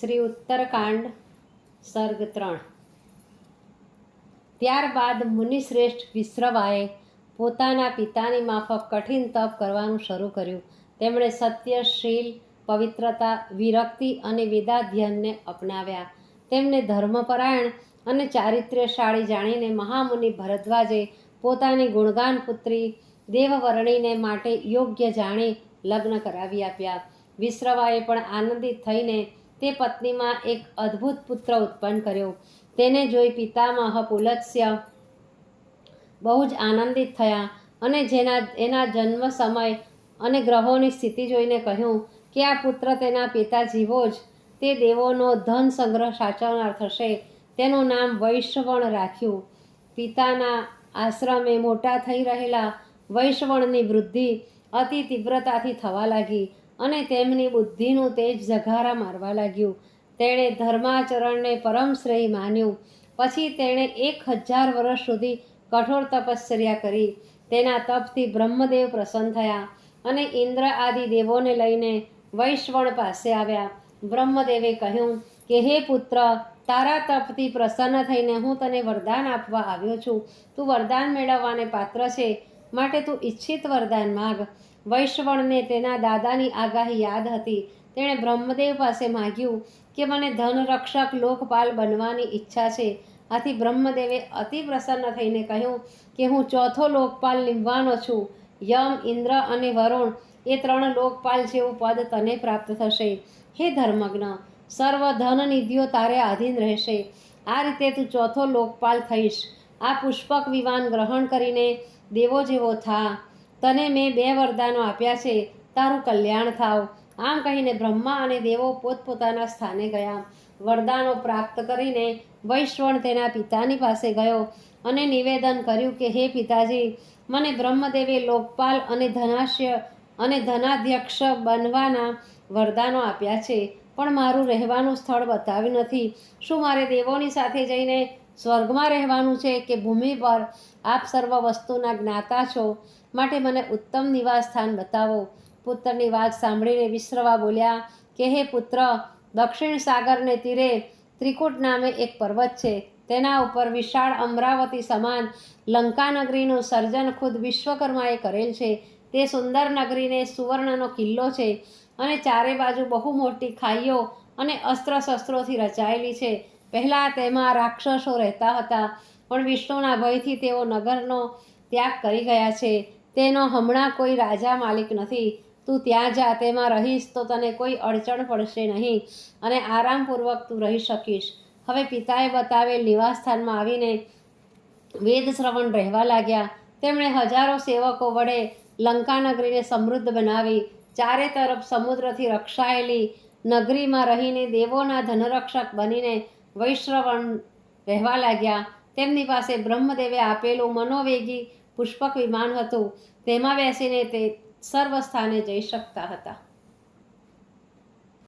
શ્રી ઉત્તરકાંડ સર્ગ ત્રણ. ત્યારબાદ મુનિશ્રેષ્ઠ વિશ્રવાએ પોતાના પિતાની માફક કઠિન તપ કરવાનું શરૂ કર્યું. તેમણે સત્ય શીલ પવિત્રતા, વિરક્તિ અને વેદાધ્યનને અપનાવ્યા. તેમને ધર્મપરાયણ અને ચારિત્ર્યશાળી જાણીને મહામુનિ ભરદ્વાજે પોતાની ગુણગાન પુત્રી દેવવર્ણીને માટે યોગ્ય જાણી લગ્ન કરાવી આપ્યા. વિશ્રવાએ પણ આનંદિત થઈને તે પત્નીમાં એક અદ્ભુત પુત્ર ઉત્પન્ન કર્યો. તેને જોઈ પિતામહ પુલત્સ્ય, બહુ જ આનંદિત થયા અને જેના, એના જન્મ સમય અને ગ્રહોની સ્થિતિ જોઈને કહ્યું કે આ પુત્ર તેના પિતા જીવો જ, તે દેવોનો ધન સંગ્રહ સાચવનાર થશે. તેનું નામ વૈશ્વણ રાખ્યું. પિતાના આશ્રમે મોટા થઈ રહેલા વૈશ્વણની વૃદ્ધિ અતિ તીવ્રતાથી થવા લાગી. અને તેમની બુદ્ધિનું તેજ ઝઘારા મારવા લાગ્યું. તેણે ધર્માચરણને પરમ શ્રેય માન્યું. પછી તેણે એક હજાર વર્ષ સુધી કઠોર તપશ્ચર્યા કરી. તેના તપથી બ્રહ્મદેવ પ્રસન્ન થયા અને ઇન્દ્ર આદિ દેવોને લઈને વૈશ્વણ પાસે આવ્યા. બ્રહ્મદેવે કહ્યું કે, હે પુત્ર, તારા તપથી પ્રસન્ન થઈને હું તને વરદાન આપવા આવ્યો છું. તું વરદાન મેળવવાને પાત્ર છે. માટે તું ઈચ્છિત વરદાન માગ. વૈશ્વણને તેના દાદાની આગાહી યાદ હતી. તેણે બ્રહ્મદેવ પાસે માગ્યું કે મને ધનરક્ષક લોકપાલ બનવાની ઈચ્છા છે. આથી બ્રહ્મદેવે અતિ પ્રસન્ન થઈને કહ્યું કે હું ચોથો લોકપાલ લીમવાનો છું. યમ, ઇન્દ્ર અને વરુણ એ ત્રણ લોકપાલ જેવું પદ તને પ્રાપ્ત થશે. હે ધર્મજ્ઞ સર્વ ધન નિધિઓ તારે આધીન રહેશે. આ રીતે તું ચોથો લોકપાલ થઈશ. આ પુષ્પક વિવાન ગ્રહણ કરીને દેવો જેવો થા. તને મેં બે વરદાનો આપ્યા છે. તારું કલ્યાણ થાવ. આમ કહીને બ્રહ્મા અને દેવો પોતપોતાના સ્થાને ગયા. વરદાનો પ્રાપ્ત કરીને વૈશ્વણ તેના પિતાની પાસે ગયો અને નિવેદન કર્યું કે, હે પિતાજી, મને બ્રહ્મદેવે લોકપાલ અને ધનાશ્ય અને ધનાધ્યક્ષ બનવાના વરદાનો આપ્યા છે. પણ મારું રહેવાનું સ્થળ બતાવ્યું નથી. શું મારે દેવોની સાથે જઈને સ્વર્ગમાં રહેવાનું છે કે ભૂમિ પર આપ સર્વ વસ્તુના જ્ઞાતા છો? માટે મને ઉત્તમ નિવાસ સ્થાન બતાવો. પુત્રની વાત સાંભળીને વિશ્રવા બોલ્યા, કે હે પુત્ર, દક્ષિણ સાગરને તીરે ત્રિકૂટ નામે એક પર્વત છે. તેના ઉપર વિશાળ અમરાવતી સમાન લંકાનગરીનું સર્જન ખુદ વિશ્વકર્માએ કરેલ છે. તે સુંદર નગરીને સુવર્ણનો કિલ્લો છે અને ચારે બાજુ બહુ મોટી ખાઈઓ અને અસ્ત્ર શસ્ત્રોથી રચાયેલી છે. પહેલાં તેમાં રાક્ષસો રહેતા હતા, પણ વિષ્ણુના ભયથી તેઓ નગરનો ત્યાગ કરી ગયા છે. તેનો હમણાં કોઈ રાજા માલિક નથી. તું ત્યાં જા, તેમાં રહીશ તો તને કોઈ અડચણ પડશે નહીં અને આરામપૂર્વક તું રહી શકીશ. હવે પિતાએ બતાવેલ નિવાસસ્થાનમાં આવીને વેદ શ્રવણ રહેવા લાગ્યા. તેમણે હજારો સેવકો વડે લંકાનગરીને સમૃદ્ધ બનાવી. ચારે તરફ સમુદ્રથી રક્ષાયેલી નગરીમાં રહીને દેવોના ધનરક્ષક બનીને વૈશ્રવણ રહેવા લાગ્યા. તેમની પાસે બ્રહ્મદેવે આપેલું મનોવેગી પુષ્પક વિમાન હતું. તેમાં બેસીને તે સર્વ સ્થાને જઈ શકતા હતા.